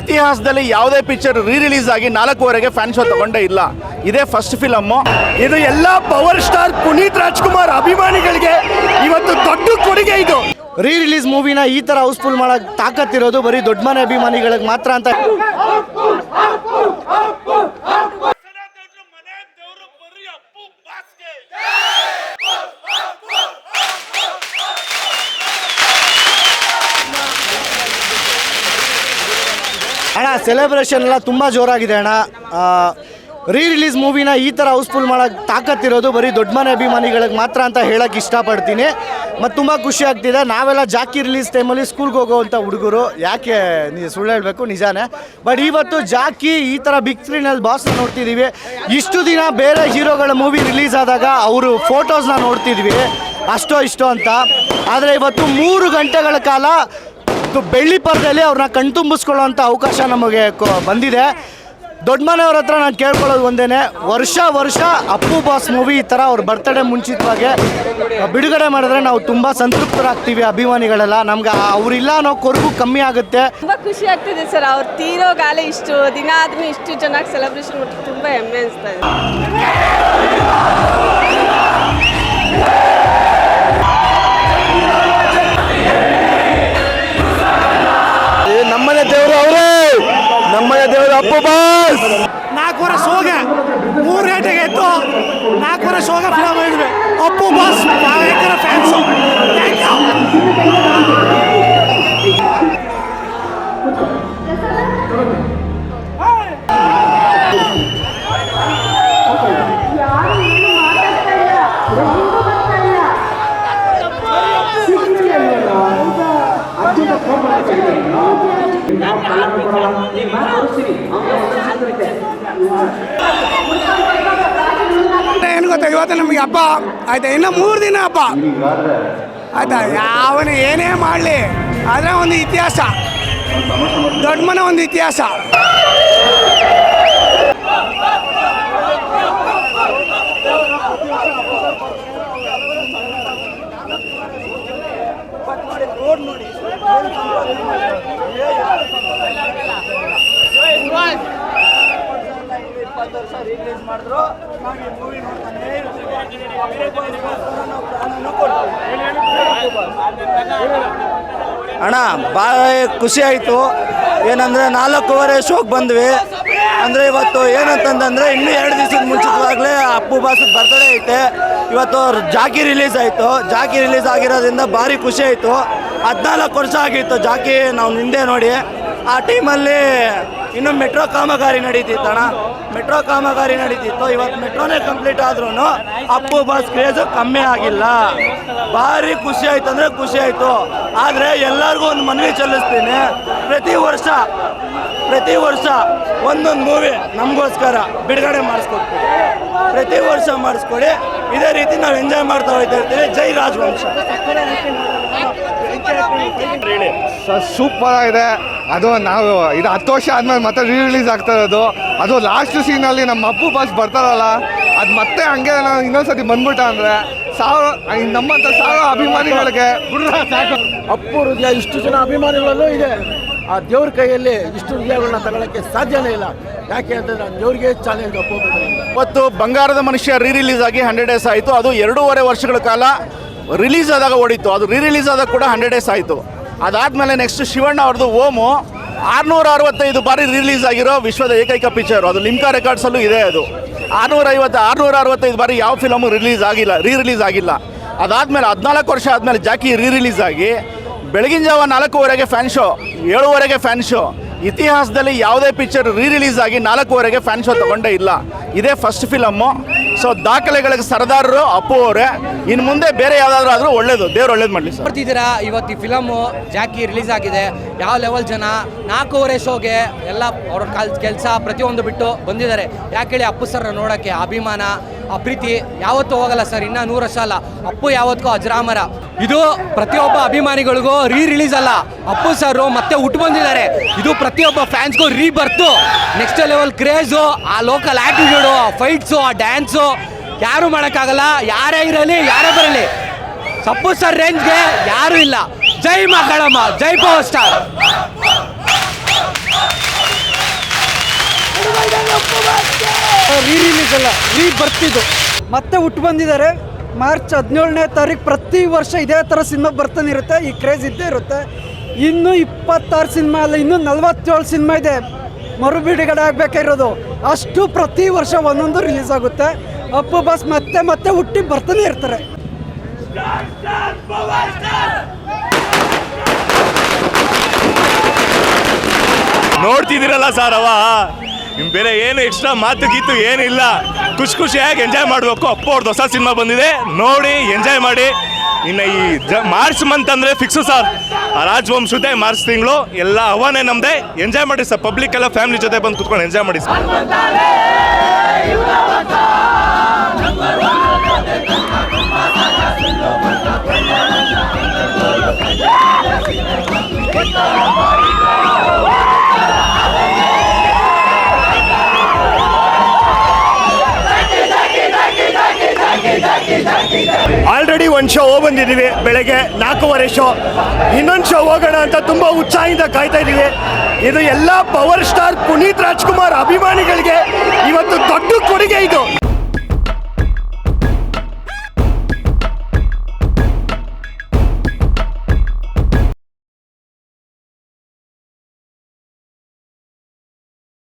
ಇತಿಹಾಸದಲ್ಲಿ ಯಾವುದೇ ಪಿಕ್ಚರ್ ರೀ ರಿಲೀಸ್ ಆಗಿ ನಾಲ್ಕೂವರೆಗೆ ಫ್ಯಾನ್ ಶೋ ತಗೊಂಡೇ ಇಲ್ಲ. ಇದೇ ಫಸ್ಟ್ ಫಿಲಮ್ಮು ಇದು ಎಲ್ಲ ಪವರ್ ಸ್ಟಾರ್ ಪುನೀತ್ ರಾಜ್ಕುಮಾರ್ ಅಭಿಮಾನಿಗಳಿಗೆ ಇವತ್ತು ದೊಡ್ಡ ಕೊಡುಗೆ ಇದು. ರೀ ರಿಲೀಸ್ ಮೂವಿನ ಈ ತರ ಹೌಸ್ಫುಲ್ ಮಾಡೋಕ್ಕೆ ತಾಕತ್ತಿರೋದು ಬರೀ ದೊಡ್ಡ ಮನೆ ಅಭಿಮಾನಿಗಳಿಗೆ ಮಾತ್ರ ಅಂತ. ಅಣ್ಣ ಸೆಲೆಬ್ರೇಷನ್ ಎಲ್ಲ ತುಂಬ ಜೋರಾಗಿದೆ ಅಣ್ಣ. ರೀ ರಿಲೀಸ್ ಮೂವಿನ ಈ ಥರ ಹೌಸ್ಫುಲ್ ಮಾಡೋಕ್ಕೆ ತಾಕತ್ತಿರೋದು ಬರೀ ದೊಡ್ಡ ಮನೆ ಅಭಿಮಾನಿಗಳಿಗೆ ಮಾತ್ರ ಅಂತ ಹೇಳೋಕ್ಕೆ ಇಷ್ಟಪಡ್ತೀನಿ. ಮತ್ತು ತುಂಬ ಖುಷಿ ಆಗ್ತಿದೆ. ನಾವೆಲ್ಲ ಜಾಕಿ ರಿಲೀಸ್ ಟೈಮಲ್ಲಿ ಸ್ಕೂಲ್ಗೆ ಹೋಗೋವಂಥ ಹುಡುಗರು. ಯಾಕೆ ಸುಳ್ಳು ಹೇಳಬೇಕು? ನಿಜಾನೇ. ಬಟ್ ಇವತ್ತು ಜಾಕಿ ಈ ಥರ ಬಿಗ್ ಸ್ಕ್ರೀನಲ್ಲಿ ಬಾಸ್ ನೋಡ್ತಿದ್ದೀವಿ ಇಷ್ಟು ದಿನ ಬೇರೆ ಹೀರೋಗಳ ಮೂವಿ ರಿಲೀಸ್ ಆದಾಗ ಅವರು ಫೋಟೋಸ್ನ ನೋಡ್ತಿದ್ವಿ. ಅಷ್ಟೋ ಇಷ್ಟೋ ಅಂತ. ಆದರೆ ಇವತ್ತು ಮೂರು ಗಂಟೆಗಳ ಕಾಲ ಇದು ಬೆಳ್ಳಿ ಪರದೆಯಲ್ಲಿ ಅವ್ರನ್ನ ಕಣ್ತುಂಬಿಸ್ಕೊಳ್ಳೋಂಥ ಅವಕಾಶ ನಮಗೆ ಬಂದಿದೆ. ದೊಡ್ಡ ಮನೆಯವ್ರ ಹತ್ರ ನಾನು ಕೇಳ್ಕೊಳ್ಳೋದು ಒಂದೇನೆ, ವರ್ಷ ವರ್ಷ ಅಪ್ಪು ಬಾಸ್ ಮೂವಿ ಈ ಥರ ಅವ್ರ ಬರ್ತಡೇ ಮುಂಚಿತವಾಗಿ ಬಿಡುಗಡೆ ಮಾಡಿದ್ರೆ ನಾವು ತುಂಬ ಸಂತೃಪ್ತರಾಗ್ತೀವಿ ಅಭಿಮಾನಿಗಳೆಲ್ಲ. ನಮ್ಗೆ ಅವರಿಲ್ಲ ಅನ್ನೋ ಕೊರಗು ಕಮ್ಮಿ ಆಗುತ್ತೆ. ತುಂಬ ಖುಷಿ ಆಗ್ತಿದೆ ಸರ್, ಅವ್ರು ತೀರೋಗಾಲೆ ಇಷ್ಟು ದಿನ ಆದ್ರೂ ಇಷ್ಟು ಚೆನ್ನಾಗಿ ಸೆಲೆಬ್ರೇಷನ್ ಮಾಡಿ ತುಂಬ ಹೆಮ್ಮೆ ಅನಿಸ್ತಾ ಇದೆ. ನಮ್ಮನೆ ದೇವರು ಏನು ಗೊತ್ತಾ, ಇವತ್ತು ನಮಗೆ ಹಬ್ಬ. ಆಯ್ತಾ? ಇನ್ನು ಮೂರು ದಿನ ಹಬ್ಬ. ಆಯ್ತಾ? ಯಾವನು ಏನೇ ಮಾಡಲಿ. ಆದರೆ ಒಂದು ಇತಿಹಾಸ. ದೊಡ್ಡ ಮನೆ ಒಂದು ಇತಿಹಾಸ. ಅಣ್ಣ ಭಾಳ ಖುಷಿ ಆಯಿತು. ಏನಂದರೆ ನಾಲ್ಕೂವರೆ ಶೋಕ್ ಬಂದ್ವಿ. ಅಂದರೆ ಇವತ್ತು ಏನಂತಂದ್ರೆ ಇನ್ನೂ ಎರಡು ದಿವಸದ ಮುಂಚಿತವಾಗಲೇ ಅಪ್ಪು ಬಾಸ್ ಬರ್ತಡೇ ಐತೆ. ಇವತ್ತು ಜಾಕಿ ರಿಲೀಸ್ ಆಯಿತು. ಜಾಕಿ ರಿಲೀಸ್ ಆಗಿರೋದ್ರಿಂದ ಭಾರಿ ಖುಷಿ ಆಯಿತು. ಹದಿನಾಲ್ಕು ವರ್ಷ ಆಗಿತ್ತು ಜಾಕಿ ನಾವು ಹಿಂದೆ ನೋಡಿ. ಆ ಟೈಮಲ್ಲಿ ಇನ್ನು ಮೆಟ್ರೋ ಕಾಮಗಾರಿ ನಡೀತಿತ್ತು ಅಣ್ಣ ಮೆಟ್ರೋ ಕಾಮಗಾರಿ ನಡೀತಿತ್ತು. ಇವತ್ತು ಮೆಟ್ರೋನೇ ಕಂಪ್ಲೀಟ್ ಆದ್ರೂ ಅಪ್ಪು ಬಸ್ ಕ್ರೇಜು ಕಮ್ಮಿ ಆಗಿಲ್ಲ. ಭಾರಿ ಖುಷಿ ಆಯ್ತು ಅಂದರೆ ಖುಷಿ ಆಯಿತು. ಆದರೆ ಎಲ್ಲರಿಗೂ ಒಂದು ಮನವಿ ಸಲ್ಲಿಸ್ತೀನಿ. ಪ್ರತಿ ವರ್ಷ ಪ್ರತಿ ವರ್ಷ ಒಂದೊಂದು ಮೂವಿ ನಮಗೋಸ್ಕರ ಬಿಡುಗಡೆ ಮಾಡಿಸ್ಕೊಡ್ತೀವಿ. ಪ್ರತಿ ವರ್ಷ ಮಾಡಿಸ್ಕೊಡಿ. ಇದೇ ರೀತಿ ನಾವು ಎಂಜಾಯ್ ಮಾಡ್ತಾ ಹೋಗ್ತಾ ಇರ್ತೀವಿ. ಜೈ ರಾಜವಂಶ. ಸೂಪರ್ ಆಗಿದೆ. ಅದು ನಾವು ಇದು ಹತ್ತು ವರ್ಷ ಆದ್ಮೇಲೆ ಮತ್ತೆ ರೀ ರಿಲೀಸ್ ಆಗ್ತಾ ಇರೋದು. ಅದು ಲಾಸ್ಟ್ ಸೀನಲ್ಲಿ ನಮ್ಮ ಅಪ್ಪು ಬಾಸ್ ಬರ್ತಾರಲ್ಲ ಅದು ಮತ್ತೆ ಹಂಗೆ ನಾವು ಇನ್ನೊಂದ್ಸತಿ ಬಂದ್ಬಿಟ್ಟ ಅಂದರೆ ಸಾವಿರ ನಮ್ಮಂಥ ಸಾವಿರ ಅಭಿಮಾನಿಗಳಿಗೆ ಅಪ್ಪು ಹೃದಯ ಇಷ್ಟು ಜನ ಅಭಿಮಾನಿಗಳಲ್ಲೂ ಇದೆ. ಆ ದೇವ್ರ ಕೈಯಲ್ಲಿ ಇಷ್ಟು ಹೃದಯಗಳನ್ನ ತಗೊಳ್ಳೋಕ್ಕೆ ಸಾಧ್ಯನೇ ಇಲ್ಲ. ಯಾಕೆ ಅಂತಂದ್ರೆ ಆ ದೇವ್ರಿಗೆ ಚಾಲೆಂಜ್ ಅಪ್ಪು ಮತ್ತು ಇವತ್ತು ಬಂಗಾರದ ಮನುಷ್ಯ ರೀ ರಿಲೀಸ್ ಆಗಿ ಹಂಡ್ರೆಡ್ ಡೇಸ್ ಆಯಿತು. ಅದು ಎರಡೂವರೆ ವರ್ಷಗಳ ಕಾಲ ರಿಲೀಸ್ ಆದಾಗ ಓಡಿತ್ತು. ಅದು ರೀ ರಿಲೀಸ್ ಆದಾಗ ಕೂಡ ಹಂಡ್ರೆಡ್ ಡೇಸ್ ಆಯಿತು. ಅದಾದಮೇಲೆ ನೆಕ್ಸ್ಟ್ ಶಿವಣ್ಣ ಅವ್ರದ್ದು ಓಮು. ಆರುನೂರ ಅರವತ್ತೈದು ಬಾರಿ ರಿಲೀಸ್ ಆಗಿರೋ ವಿಶ್ವದ ಏಕೈಕ ಪಿಕ್ಚರ್ ಅದು ಲಿಮ್ಕಾ ರೆಕಾರ್ಡ್ಸಲ್ಲೂ ಇದೆ ಅದು. ಆರುನೂರ ಐವತ್ತು ಆರುನೂರ ಅರವತ್ತೈದು ಬಾರಿ ಯಾವ ಫಿಲಮು ರಿಲೀಸ್ ಆಗಿಲ್ಲ ರೀ ರಿಲೀಸ್ ಆಗಿಲ್ಲ. ಅದಾದಮೇಲೆ ಹದಿನಾಲ್ಕು ವರ್ಷ ಆದಮೇಲೆ ಜಾಕಿ ರೀ ರಿಲೀಸ್ ಆಗಿ. ಬೆಳಗಿನ ಜಾವ ನಾಲ್ಕೂವರೆಗೆ ಫ್ಯಾನ್ ಶೋ ಏಳುವರೆಗೆ ಫ್ಯಾನ್ ಶೋ ಇತಿಹಾಸದಲ್ಲಿ ಯಾವುದೇ ಪಿಕ್ಚರ್ ರೀ ರಿಲೀಸ್ ಆಗಿ ನಾಲ್ಕೂವರೆಗೆ ಫ್ಯಾನ್ ಶೋ ತಗೊಂಡೇ ಇಲ್ಲ. ಇದೇ ಫಸ್ಟ್ ಫಿಲಮ್ಮು ಸೊ ದಾಖಲೆಗಳಿಗೆ ಸರದಾರರು, ಅಪ್ಪು ಅವರೇ ಇನ್ನು ಮುಂದೆ ಬೇರೆ ಯಾವ್ದಾದ್ರು ಆದರೂ ಒಳ್ಳೇದು, ದೇವ್ರು ಒಳ್ಳೇದು ಮಾಡಲಿ ಸರ್. ನೋಡ್ತಿದ್ದೀರಾ ಇವತ್ತು ಈ ಫಿಲಮು ಜಾಕಿ ರಿಲೀಸ್ ಆಗಿದೆ. ಯಾವ ಲೆವೆಲ್ ಜನ? ನಾಲ್ಕೂವರೆ ಶೋಗೆ ಎಲ್ಲ ಅವ್ರ ಕಾಲ್ ಕೆಲಸ ಪ್ರತಿಯೊಂದು ಬಿಟ್ಟು ಬಂದಿದ್ದಾರೆ. ಯಾಕೆ ಹೇಳಿ ಅಪ್ಪು ಸರ್ ನೋಡೋಕ್ಕೆ ಅಭಿಮಾನ? ಆ ಪ್ರೀತಿ ಯಾವತ್ತೂ ಹೋಗಲ್ಲ ಸರ್, ಇನ್ನೂ ನೂರು ವರ್ಷ ಅಲ್ಲ. ಅಪ್ಪು ಯಾವತ್ತೂ ಅಜರಾಮರ. ಇದು ಪ್ರತಿಯೊಬ್ಬ ಅಭಿಮಾನಿಗಳಿಗೂ ರೀ ರಿಲೀಸ್ ಅಲ್ಲ. ಅಪ್ಪು ಸರ್ ಮತ್ತೆ ಹುಟ್ಟು ಬಂದಿದ್ದಾರೆ. ಇದು ಪ್ರತಿಯೊಬ್ಬ ಫ್ಯಾನ್ಸ್ಗೂ ರೀ ಬರ್ತು ನೆಕ್ಸ್ಟ್ ಲೆವೆಲ್ ಕ್ರೇಜು ಆ ಲೋಕಲ್ ಆಟಿಟ್ಯೂಡು ಆ ಫೈಟ್ಸು ಆ ಡ್ಯಾನ್ಸು ಯಾರು ಮಾಡೋಕ್ಕಾಗಲ್ಲ. ಯಾರೇ ಇರಲಿ, ಯಾರೇ ಬರಲಿ. ಸಪ್ಪು ಸರ್ ರೇಂಜ್ಗೆ ಯಾರು ಇಲ್ಲ. ಜೈ ಮಕ್ಕಳಮ್ಮ ಜೈ ಪವರ್ ಸ್ಟಾರ್ ರೀ ರಿಲೀಸ್ ಅಲ್ಲ ರೀ ಬರ್ತಿದ್ದು ಮತ್ತೆ ಹುಟ್ಟು ಬಂದಿದ್ದಾರೆ. ಮಾರ್ಚ್ ಹದಿನೇಳನೇ ತಾರೀಕು ಪ್ರತಿ ವರ್ಷ ಇದೇ ಥರ ಸಿನಿಮಾ ಬರ್ತಾನೆ ಇರುತ್ತೆ. ಈ ಕ್ರೇಜ್ ಇದ್ದೇ ಇರುತ್ತೆ. ಇನ್ನೂ ಇಪ್ಪತ್ತಾರು ಸಿನಿಮಾ ಅಲ್ಲ, ಇನ್ನೂ ನಲವತ್ತೇಳು ಸಿನಿಮಾ ಇದೆ. ಮರು ಬಿಡುಗಡೆ ಆಗಬೇಕಾಗಿರೋದು ಅಷ್ಟು ಪ್ರತಿ ವರ್ಷ ಒಂದೊಂದು ರಿಲೀಸ್ ಆಗುತ್ತೆ. ಅಪ್ಪು ಬಾಸ್ ಮತ್ತೆ ಮತ್ತೆ ಹುಟ್ಟಿ ಬರ್ತಾನೆ ಇರ್ತಾರೆ. ನೋಡ್ತಿದ್ದೀರಲ್ಲ ಸರ್ ಅವ ಇನ್ ಬೇರೆ ಏನು ಎಕ್ಸ್ಟ್ರಾ ಮಾತು ಗೀತು ಏನಿಲ್ಲ ಖುಷಿ ಖುಷಿಯಾಗಿ ಎಂಜಾಯ್ ಮಾಡಬೇಕು. ಅಪ್ಪ ಅವ್ರದ್ದು ಹೊಸ ಸಿನಿಮಾ ಬಂದಿದೆ. ನೋಡಿ ಎಂಜಾಯ್ ಮಾಡಿ. ಇನ್ನು ಈ ಮಾರ್ಚ್ ಮಂತ್ ಅಂದರೆ ಫಿಕ್ಸು ಸರ್ ರಾಜವಂಶದೇ ಮಾರ್ಚ್ ತಿಂಗಳು, ಎಲ್ಲ ಅವನೇ ನಮ್ದೆ. ಎಂಜಾಯ್ ಮಾಡಿ ಸರ್ ಪಬ್ಲಿಕ್ ಎಲ್ಲ ಫ್ಯಾಮಿಲಿ ಜೊತೆ ಬಂದು ಕುತ್ಕೊಂಡು ಎಂಜಾಯ್ ಮಾಡಿ ಸರ್ ಆಲ್ರೆಡಿ ಒಂದು ಶೋ ಹೋಗಿ ಬಂದಿದ್ದೀವಿ. ಬೆಳಗ್ಗೆ ನಾಲ್ಕೂವರೆ ಶೋ ಇನ್ನೊಂದು ಶೋ ಹೋಗೋಣ ಅಂತ ತುಂಬ ಉತ್ಸಾಹದಿಂದ ಕಾಯ್ತಾ ಇದ್ದೀವಿ. ಇದು ಎಲ್ಲ ಪವರ್ ಸ್ಟಾರ್ ಪುನೀತ್ ರಾಜ್ಕುಮಾರ್ ಅಭಿಮಾನಿಗಳಿಗೆ ಇವತ್ತು ದೊಡ್ಡ ಕೊಡುಗೆ ಇದು.